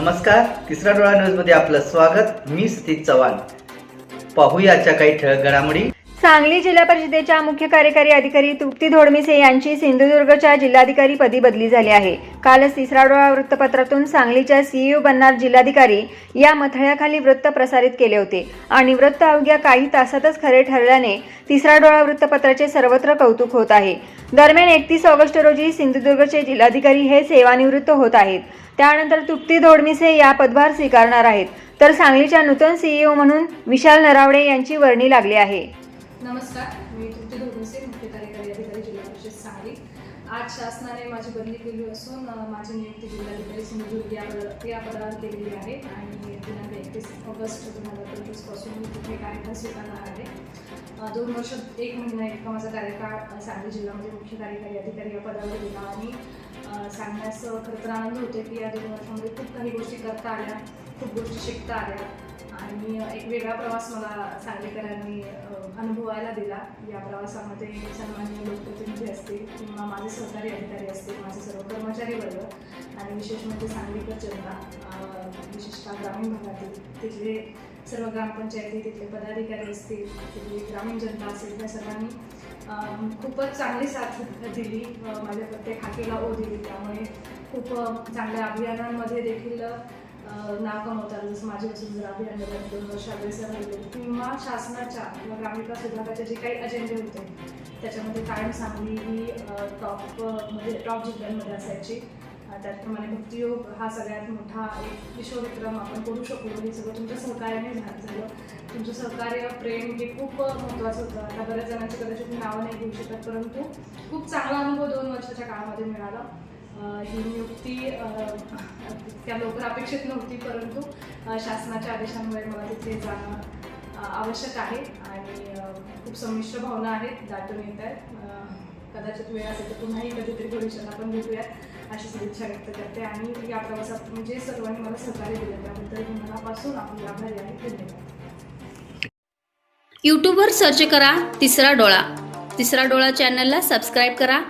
नमस्कार तिसरा डोळा न्यूजमध्ये आपलं स्वागत. मी सतीश चव्हाण. पाहूया काही ठळक घडामोडी. सांगली जिल्हा परिषदेच्या मुख्य कार्यकारी अधिकारी तृप्ती धोडमिसे यांची सिंधुदुर्गच्या जिल्हाधिकारी पदी बदली झाली आहे. कालच तिसरा डोळा वृत्तपत्रातून सांगलीच्या सीईओ बनणार जिल्हाधिकारी या मथळ्याखाली वृत्त प्रसारित केले होते. आणि वृत्त अवघ्या काही तासातच खरे ठरल्याने तिसरा डोळा वृत्तपत्राचे सर्वत्र कौतुक होत आहे. दरम्यान एकतीस ऑगस्ट रोजी सिंधुदुर्गचे जिल्हाधिकारी हे सेवानिवृत्त होत आहेत. त्यानंतर तृप्ती धोडमिसे या पदभार स्वीकारणार आहेत. तर सांगलीच्या नूतन सीईओ म्हणून विशाल नरावडे यांची वर्णी लागली आहे. नमस्कार मी तृप्ती धोरणसे मुख्य कार्यकारी अधिकारी जिल्हा परिषद सांगली. आज शासनाने माझी बदली केली असून माझी नियुक्ती जिल्हाधिकारी सिंधुदुर्ग या पद या पदावर केलेली आहे. आणि दिनांक एकतीस ऑगस्ट दोन हजार पंचवीसपासून मी तिथे कार्यकाळ स्वीकारणार आहे. दोन वर्ष एक महिना इतका माझा कार्यकाळ सांगली जिल्ह्यामध्ये मुख्य कार्यकारी अधिकारी या पदावर गेला आणि सांगण्यास खरं तर आनंद होते की या दोन वर्षामध्ये खूप काही गोष्टी करता आल्या खूप गोष्टी शिकता आल्या. आणि एक वेगळा प्रवास मला सांगलीकरांनी अनुभवायला दिला. या प्रवासामध्ये सन्मान्य लोकप्रतिनिधी असतील किंवा माझे सहकारी अधिकारी असतील माझे सर्व कर्मचारी वर्ग आणि विशेष म्हणजे सांगलीकर जनता विशेषतः ग्रामीण भागातील तिथले सर्व ग्रामपंचायती तिथले पदाधिकारी असतील तिथली ग्रामीण जनता असेल त्या सर्वांनी खूपच चांगली साथ दिली माझ्या प्रत्येक हाकेला ओ दिली. त्यामुळे खूप चांगल्या अभियानांमध्ये देखील नाव कमवतात जसं माझे वसुंधरा अभियानाला दोन वर्ष अग्रेसर राहिले किंवा शासनाच्या किंवा ग्रामविकास विभागाचे जे काही अजेंडे होते त्याच्यामध्ये कायम सांगली ही टॉप म्हणजे टॉप जिल्ह्यांमध्ये असायची. त्याचप्रमाणे भक्तियोग हा सगळ्यात मोठा एक विश्वविक्रम आपण करू शकलो हे सगळं तुमच्या सहकार्याने झालं. तुमचं सहकार्य प्रेम हे खूप महत्त्वाचं होतं. आता बऱ्याच जणांची कदाचित नावं नाही घेऊ शकत परंतु खूप चांगला अनुभव दोन वर्षाच्या काळामध्ये मिळाला. ही नियुक्ती त्या लवकर अपेक्षित नव्हती परंतु शासनाच्या आदेशांमुळे मला तिथे जाणं आवश्यक आहे. आणि खूप संमिश्र भावना आहेत दाटून येत आहेत. कदाचित वेळ असेल तर पुन्हाही कधीतरी भविष्यात आपण भेटूयात. अशी शुभेच्छा व्यक्त करते. आणि या प्रवासात म्हणजे सर्वांनी मला सहकार्य दिलं. त्याबद्दल मी मनापासून आपली आभारी आहे. धन्यवाद. यूट्यूबवर सर्च करा तिसरा डोळा. तिसरा डोळा चॅनलला सबस्क्राईब करा.